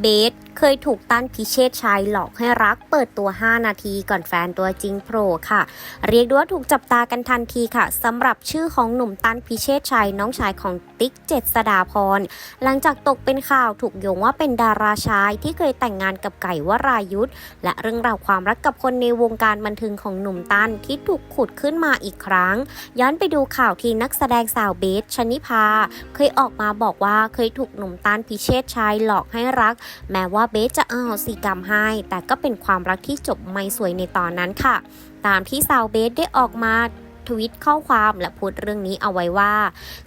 เบสเคยถูกตั้นพิเชษชัยหลอกให้รักเปิดตัว 5 นาทีก่อนแฟนตัวจริงโผล่ค่ะ เรียกได้ว่าถูกจับตากันทันทีค่ะสำหรับชื่อของหนุ่มตั้นพิเชษชัยน้องชายของติ๊กเจษดาพร หลังจากตกเป็นข่าวถูกโยงว่าเป็นดาราชายที่เคยแต่งงานกับไก่วรายุทธและเรื่องราวความรักกับคนในวงการบันเทิงของหนุ่มตั้นที่ถูกขุดขึ้นมาอีกครั้ง ย้อนไปดูข่าวที่นักแสดงสาวเบสชนิพาเคยออกมาบอกว่าเคยถูกหนุ่มตั้นพิเชษชัยหลอกให้รักแม้ว่าเบสจะเอาสีกรรมให้ แต่ก็เป็นความรักที่จบไม่สวยในตอนนั้นค่ะ ตามที่สาวเบสได้ออกมา ทวิตข้อความและพูดเรื่องนี้เอาไว้ว่า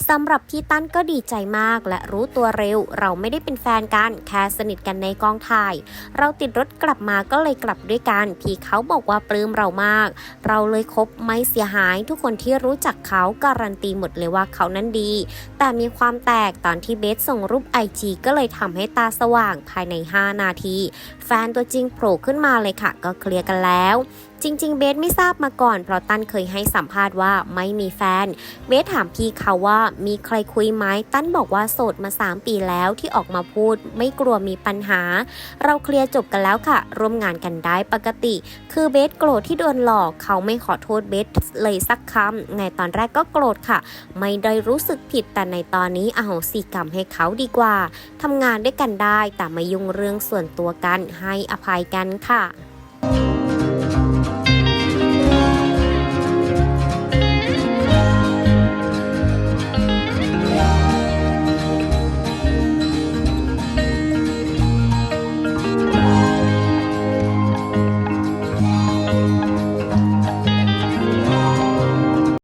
สำหรับพี่ตั้นก็ดีใจมาก และรู้ตัวเร็ว เราไม่ได้เป็นแฟนกันแค่สนิทกันในกองถ่าย เราติดรถกลับมาก็เลยกลับด้วยกันพี่เขาบอกว่าปลื้มเรามาก เราเลยคบไม่เสียหายทุกคนที่รู้จักเขาการันตีหมดเลยว่าเขานั้นดี แต่มีความแตกตอนที่เบสส่งรูปไอจีก็เลยทำให้ตาสว่างภายใน 5 นาที แฟนตัวจริงโผล่ขึ้นมาเลยค่ะ ก็เคลียร์กันแล้วจริง ๆ เบสไม่ทราบมาก่อน เพราะตั้นเคยให้สัมภาษณ์ว่าไม่มีแฟน เบสถามพี่เขาว่ามีใครคุยไหมตั้นบอกว่าโสดมา 3 ปีแล้วที่ออกมาพูด ไม่กลัวมีปัญหา เราเคลียร์จบกันแล้วค่ะ ร่วมงานกันได้ปกติ คือเบสโกรธที่โดนหลอกเขาไม่ขอโทษเบสเลยสักคำในตอนแรกก็โกรธค่ะ ไม่ได้รู้สึกผิดแต่ในตอนนี้อโหสิกรรมให้เขาดีกว่าทำงานด้วยกันได้แต่ไม่ยุ่งเรื่องส่วนตัวกันให้อภัยกันค่ะ